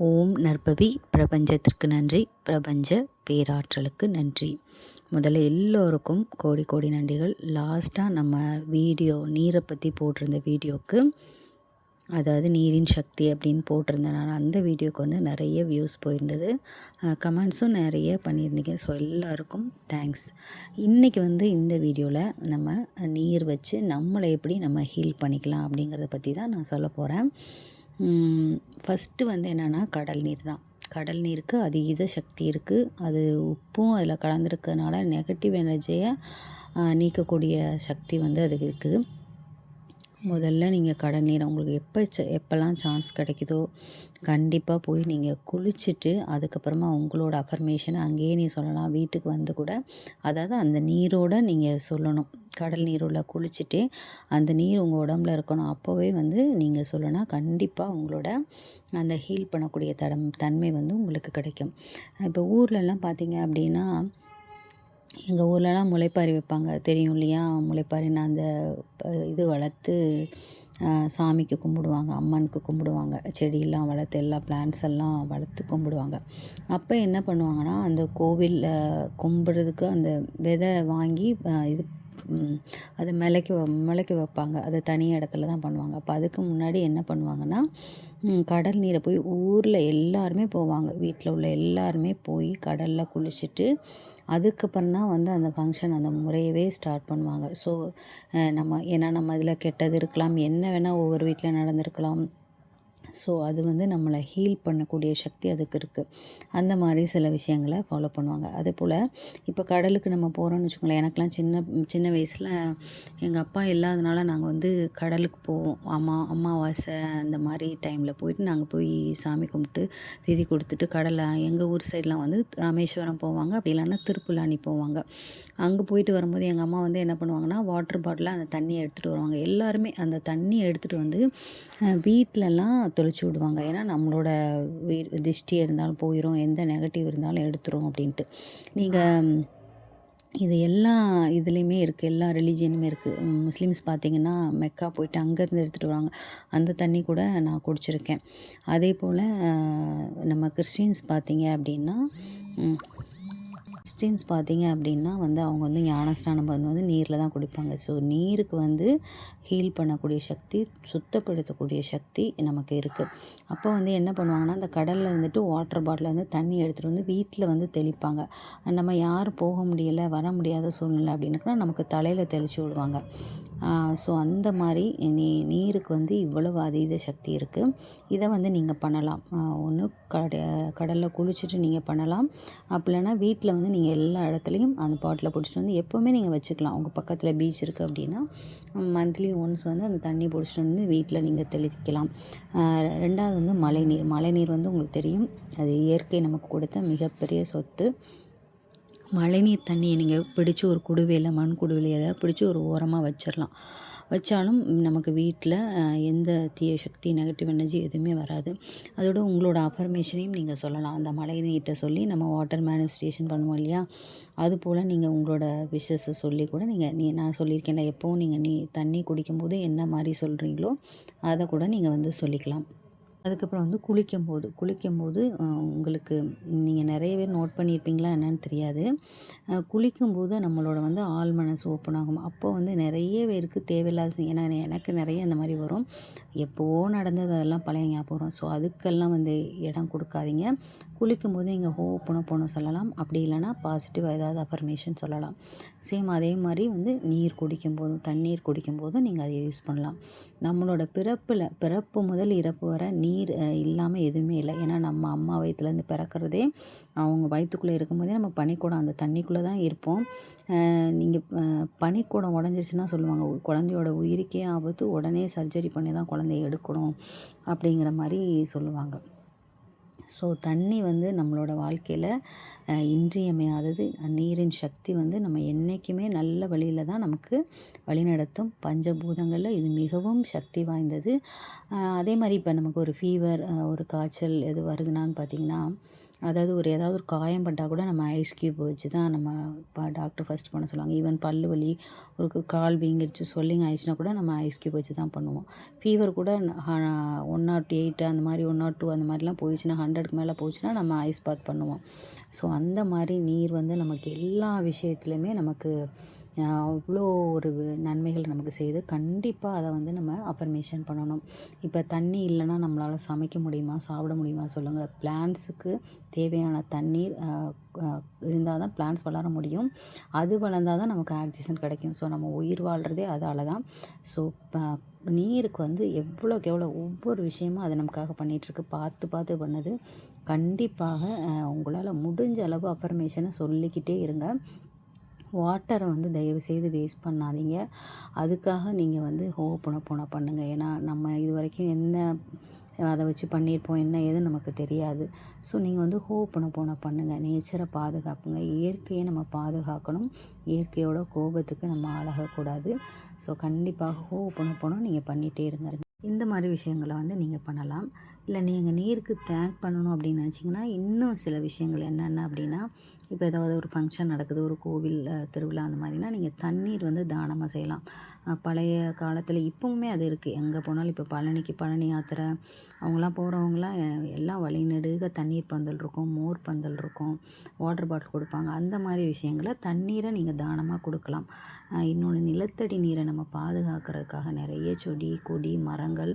ஓம் நற்பவி. பிரபஞ்சத்திற்கு நன்றி. பிரபஞ்ச பேராற்றலுக்கு நன்றி. முதல்ல எல்லோருக்கும் கோடி கோடி நன்றிகள். லாஸ்ட்டாக நம்ம வீடியோ நீரை பற்றி போட்டிருந்த வீடியோவுக்கு அதாவது நீரின் சக்தி அப்படின்னு போட்டிருந்தேன். அந்த வீடியோவுக்கு வந்து நிறைய வியூஸ் போயிருந்தது. கமெண்ட்ஸும் நிறைய பண்ணியிருந்தீங்க. ஸோ எல்லாருக்கும் தேங்க்ஸ் இன்றைக்கி வந்து இந்த வீடியோவில் நம்ம நீர் வச்சு நம்மளை எப்படி நம்ம ஹீல் பண்ணிக்கலாம் அப்படிங்கிறத பற்றி தான் நான் சொல்ல போகிறேன் ஃபஸ்ட்டு வந்து என்னென்னா கடல் நீர் தான். கடல் நீருக்கு அதீத சக்தி இருக்குது அது உப்பும் அதில் கலந்துருக்கிறதுனால நெகட்டிவ் எனர்ஜியை நீக்கக்கூடிய சக்தி வந்து அதுக்கு இருக்குது முதல்ல நீங்கள் கடல் நீரை உங்களுக்கு எப்போ எப்போல்லாம் சான்ஸ் கிடைக்குதோ கண்டிப்பாக போய் நீங்கள் குளிச்சுட்டு அதுக்கப்புறமா உங்களோட அஃபர்மேஷனை அங்கேயே நீ சொல்லலாம் வீட்டுக்கு வந்து கூட. அதாவது அந்த நீரோட நீங்கள் சொல்லணும். கடல் நீருள்ள குளிச்சுட்டு அந்த நீர் உங்கள் உடம்புல இருக்கணும். அப்போவே வந்து நீங்கள் சொல்லணும் கண்டிப்பாக உங்களோட அந்த ஹீல் பண்ணக்கூடிய தடம் தன்மை வந்து உங்களுக்கு கிடைக்கும். இப்போ ஊர்லலாம் பார்த்தீங்க அப்படின்னா எங்கள் ஊர்லலாம் முளைப்பாரி வைப்பாங்க. தெரியும் இல்லையா? முளைப்பாரின்னு அந்த இது வளர்த்து சாமிக்கு கும்பிடுவாங்க அம்மனுக்கு கும்பிடுவாங்க. செடியெல்லாம் வளர்த்து எல்லா பிளான்ஸ் எல்லாம் வளர்த்து கும்பிடுவாங்க. அப்போ என்ன பண்ணுவாங்கன்னா அந்த கோவிலில் கும்பிட்றதுக்கு அந்த விதை வாங்கி இது அது மிளைக்க முளைக்க வைப்பாங்க. அது தனி இடத்துல தான் பண்ணுவாங்க. அப்போ அதுக்கு முன்னாடி என்ன பண்ணுவாங்கன்னா கடல் நீரை போய் ஊரில் எல்லாருமே போவாங்க. வீட்டில் உள்ள எல்லாருமே போய் கடலில் குளிச்சுட்டு அதுக்கப்புறம் தான் வந்து அந்த ஃபங்க்ஷன் அந்த முறையவே ஸ்டார்ட் பண்ணுவாங்க. ஸோ நம்ம ஏன்னா நம்ம இதில் கெட்டது இருக்கலாம். என்ன வேணால் ஒவ்வொரு வீட்டில் நடந்திருக்கலாம். ஸோ அது வந்து நம்மளை ஹீல் பண்ணக்கூடிய சக்தி அதுக்கு இருக்குது அந்த மாதிரி சில விஷயங்களை ஃபாலோ பண்ணுவாங்க. அதே போல் இப்போ கடலுக்கு நம்ம போகிறோம்னு வச்சுக்கோங்களேன் எனக்கெலாம் சின்ன சின்ன வயசில் எங்கள் அப்பா இல்லாதனால நாங்கள் வந்து கடலுக்கு போவோம். அம்மா அம்மாவாசை அந்த மாதிரி டைமில் போயிட்டு நாங்கள் போய் சாமி கும்பிட்டு திதி கொடுத்துட்டு கடலை எங்கள் ஊர் சைட்லாம் வந்து ராமேஸ்வரம் போவாங்க. அப்படி இல்லைன்னா திருப்புலாணி போவாங்க. அங்கே போயிட்டு வரும்போது எங்கள் அம்மா வந்து என்ன பண்ணுவாங்கன்னா வாட்டர் பாட்டிலில் அந்த தண்ணியை எடுத்துகிட்டு வருவாங்க. எல்லாருமே அந்த தண்ணியை எடுத்துகிட்டு வந்து வீட்டிலலாம் தொளிச்சு விடுவாங்க. ஏன்னா நம்மளோட திஷ்டி இருந்தாலும் போயிடும் எந்த நெகட்டிவ் இருந்தாலும் எடுத்துரும் அப்படின்ட்டு. நீங்கள் இது எல்லா இதுலேயுமே இருக்குது எல்லா ரிலீஜியனுமே இருக்குது முஸ்லீம்ஸ் பார்த்திங்கன்னா மெக்கா போயிட்டு அங்கேருந்து எடுத்துகிட்டு வராங்க அந்த தண்ணி கூட நான் குடிச்சிருக்கேன். அதே போல் நம்ம கிறிஸ்டின்ஸ் பார்த்திங்க அப்படின்னா கிறிஸ்டின்ஸ் பார்த்தீங்க அப்படின்னா வந்து அவங்க வந்து ஞானஸ்நானம் வந்து நீரில் தான் குடிப்பாங்க. ஸோ நீருக்கு வந்து ஹீல் பண்ணக்கூடிய சக்தி சுத்தப்படுத்தக்கூடிய சக்தி நமக்கு இருக்குது அப்போ வந்து என்ன பண்ணுவாங்கன்னா அந்த கடலில் வந்துட்டு வாட்டர் பாட்டில் வந்து தண்ணி எடுத்துகிட்டு வந்து வீட்டில் வந்து தெளிப்பாங்க. நம்ம யார் போக முடியலை வர முடியாத சூழ்நிலை அப்படின்னுக்குன்னா நமக்கு தலையில் தெளித்து விடுவாங்க. ஸோ அந்த மாதிரி நீ நீருக்கு வந்து இவ்வளவு அதீத சக்தி இருக்குது இதை வந்து நீங்கள் பண்ணலாம். ஒன்று கட கடலில் குளிச்சுட்டு நீங்கள் பண்ணலாம். அப்படி இல்லைன்னா வீட்டில் வந்து நீங்கள் எல்லா இடத்துலையும் அந்த பாட்டில் பிடிச்சிட்டு வந்து எப்போவுமே நீங்கள் வச்சுக்கலாம். உங்கள் பக்கத்தில் பீச் இருக்குது அப்படின்னா மந்த்லி ஒன்ஸ் வந்து அந்த தண்ணி பிடிச்சிட்டு வந்து வீட்டில் நீங்கள் தெளிக்கலாம். ரெண்டாவது வந்து மழைநீர். மழைநீர் வந்து உங்களுக்கு தெரியும். அது இயற்கை நமக்கு கொடுத்த மிகப்பெரிய சொத்து. மழைநீர் தண்ணியை நீங்கள் பிடிச்சி ஒரு குடுவையில் மண் குடுவையில் எதாவது பிடிச்சி ஒரு ஓரமாக வச்சிடலாம் வச்சாலும் நமக்கு வீட்டில் எந்த தீய சக்தி நெகட்டிவ் எனர்ஜி எதுவுமே வராது. அதோட உங்களோட அஃபர்மேஷனையும் நீங்கள் சொல்லலாம். அந்த மழை நீட்டை சொல்லி நம்ம வாட்டர் மேனிஃபெஸ்டேஷன் பண்ணுவோம் இல்லையா? அது போல் நீங்கள் உங்களோட விஷஸை சொல்லி கூட நீங்கள் நீ நான் சொல்லியிருக்கேன்ல எப்போவும் நீங்கள் நீ தண்ணி குடிக்கும்போது என்ன மாதிரி சொல்கிறீங்களோ அதை கூட நீங்கள் வந்து சொல்லிக்கலாம். அதுக்கப்புறம் வந்து குளிக்கும்போது குளிக்கும்போது உங்களுக்கு நீங்கள் நிறைய பேர் நோட் பண்ணியிருப்பீங்களா என்னன்னு தெரியாது. குளிக்கும்போது நம்மளோட வந்து ஆள் மனசு ஓப்பன் ஆகும். அப்போ வந்து நிறைய பேருக்கு தேவையில்லாத ஏன்னா எனக்கு நிறைய அந்த மாதிரி வரும். எப்போவோ நடந்தது அதெல்லாம் பழைய ஞாபகம் வரும். ஸோ அதுக்கெல்லாம் வந்து இடம் கொடுக்காதீங்க. குளிக்கும்போது நீங்கள் ஹோ போன போன சொல்லலாம். அப்படி இல்லைனா பாசிட்டிவ் ஏதாவது அஃபர்மேஷன் சொல்லலாம். சேம் அதே மாதிரி வந்து நீர் குடிக்கும் போதும் தண்ணீர் குடிக்கும் போதும் நீங்கள் அதை யூஸ் பண்ணலாம். நம்மளோட பிறப்பில் பிறப்பு முதல் இறப்பு வர நீர் நீர் இல்லாமல் எதுவுமே இல்லை. ஏன்னா நம்ம அம்மா வயிற்றுலேருந்து பிறக்கிறதே அவங்க வயிற்றுக்குள்ளே இருக்கும்போதே நம்ம பனிக்கூடம் அந்த தண்ணிக்குள்ளே தான் இருப்போம். நீங்கள் பனிக்கூடம் உடஞ்சிருச்சுன்னா சொல்லுவாங்க குழந்தையோட உயிருக்கே ஆபத்து உடனே சர்ஜரி பண்ணி தான் குழந்தைய எடுக்கணும். அப்படிங்கிற மாதிரி சொல்லுவாங்க. ஸோ தண்ணி வந்து நம்மளோட வாழ்க்கையில் இன்றியமையாதது. நீரின் சக்தி வந்து நம்ம என்றைக்குமே நல்ல வழியில் தான் நமக்கு வழிநடத்தும். பஞ்சபூதங்களில் இது மிகவும் சக்தி வாய்ந்தது. அதே மாதிரி இப்போ நமக்கு ஒரு ஃபீவர் ஒரு காய்ச்சல் எது வருதுனான்னு பார்த்திங்கன்னா அதாவது ஒரு ஏதாவது ஒரு காயம் பட்டால் கூட நம்ம ஐஸ் க்யூப் வச்சு தான் நம்ம இப்போ டாக்டர் ஃபஸ்ட் பண்ண சொல்லுவாங்க. ஈவன் பல்லு வலி ஒரு கால் வீங்கிடுச்சு சொல்லிங் ஆயிடுச்சுன்னா கூட நம்ம ஐஸ் க்யூப் வச்சு தான் பண்ணுவோம். ஃபீவர் கூட ஒன் நாட் எயிட் அந்த மாதிரி ஒன் நாட் டூ அந்த மாதிரிலாம் போயிடுச்சுன்னா ஹண்ட்ரடுக்கு மேலே போச்சுன்னா நம்ம ஐஸ் பாத் பண்ணுவோம். ஸோ அந்த மாதிரி நீர் வந்து நமக்கு எல்லா விஷயத்துலையுமே நமக்கு அவ்வளோ ஒரு நன்மைகள் நமக்கு செய்யுது கண்டிப்பாக அதை வந்து நம்ம அஃபர்மேஷன் பண்ணணும். இப்போ தண்ணி இல்லைன்னா நம்மளால் சமைக்க முடியுமா சாப்பிட முடியுமா சொல்லுங்கள் பிளான்ஸுக்கு தேவையான தண்ணீர் இருந்தால் தான் பிளான்ஸ் வளர முடியும். அது வளர்ந்தால் தான் நமக்கு ஆக்சிஜன் கிடைக்கும். ஸோ நம்ம உயிர் வாழ்கிறதே அதால் தான் ஸோ நீருக்கு வந்து எவ்வளோக்கு எவ்வளோ ஒவ்வொரு விஷயமும் அது நமக்காக பண்ணிகிட்ருக்கு பார்த்து பார்த்து பண்ணது கண்டிப்பாக உங்களால் முடிஞ்ச அளவு அஃபர்மேஷனை சொல்லிக்கிட்டே இருங்க. வாட்டரை வந்து தயவு செய்து வேஸ்ட் பண்ணாதீங்க. அதுக்காக நீங்கள் வந்து ஹோப்பனப்போனா பண்ணுங்கள் ஏன்னா நம்ம இது வரைக்கும் என்ன அதை வச்சு பண்ணியிருப்போம் என்ன ஏதுன்னு நமக்கு தெரியாது. ஸோ நீங்கள் வந்து ஹோப்பனப்போனா பண்ணுங்கள் நேச்சரை பாதுகாப்புங்க. இயற்கையை நம்ம பாதுகாக்கணும். இயற்கையோட கோபத்துக்கு நம்ம ஆளாகக்கூடாது. ஸோ கண்டிப்பாக ஹோப்பனப்போனா நீங்கள் பண்ணிகிட்டே இருங்க. இந்த மாதிரி விஷயங்களை வந்து நீங்கள் பண்ணலாம். இல்லை நீங்கள் நீருக்கு தேங்க் பண்ணணும் அப்படின்னு நினச்சிங்கன்னா இன்னும் சில விஷயங்கள் என்னென்ன அப்படின்னா இப்போ ஏதாவது ஒரு ஃபங்க்ஷன் நடக்குது ஒரு கோவில் திருவிழா அந்த மாதிரினா நீங்கள் தண்ணீர் வந்து தானமாக செய்யலாம். பழைய காலத்தில் இப்போவுமே அது இருக்குது எங்கே போனாலும் இப்போ பழனிக்கு பழனி யாத்திரை அவங்களாம் போகிறவங்களாம் எல்லாம் வழி நெடுக தண்ணீர் பந்தல் இருக்கும் மோர் பந்தல் இருக்கும் வாட்டர் பாட்டில் கொடுப்பாங்க. அந்த மாதிரி விஷயங்களை தண்ணீரை நீங்கள் தானமாக கொடுக்கலாம். இன்னொன்று நிலத்தடி நீரை நம்ம பாதுகாக்கிறதுக்காக நிறைய செடி கொடி மரங்கள்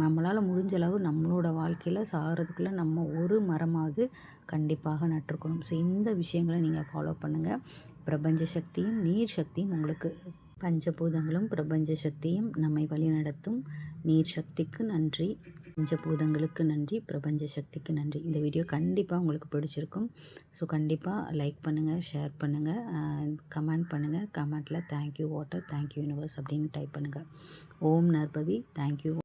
நம்மளால் முடிஞ்ச அளவு நம்மளோட வாழ்க்கையில் சாகிறதுக்குள்ளே நம்ம ஒரு மரமாவது கண்டிப்பாக நட்டுருக்கணும். ஸோ இந்த விஷயம் விஷயங்களை நீங்கள் ஃபாலோ பண்ணுங்கள் பிரபஞ்ச சக்தியும் நீர் சக்தியும் உங்களுக்கு பஞ்சபூதங்களும் பிரபஞ்ச சக்தியும் நம்மை வழிநடத்தும் நீர் சக்திக்கு நன்றி பஞ்சபூதங்களுக்கு நன்றி பிரபஞ்ச சக்திக்கு நன்றி. இந்த வீடியோ கண்டிப்பாக உங்களுக்கு பிடிச்சிருக்கும். ஸோ கண்டிப்பாக லைக் பண்ணுங்கள் ஷேர் பண்ணுங்கள் கமெண்ட் பண்ணுங்கள் கமெண்ட்டில் thank you water thank you universe அப்படின்னு டைப் பண்ணுங்கள் ஓம் நர்பவி தேங்க்யூ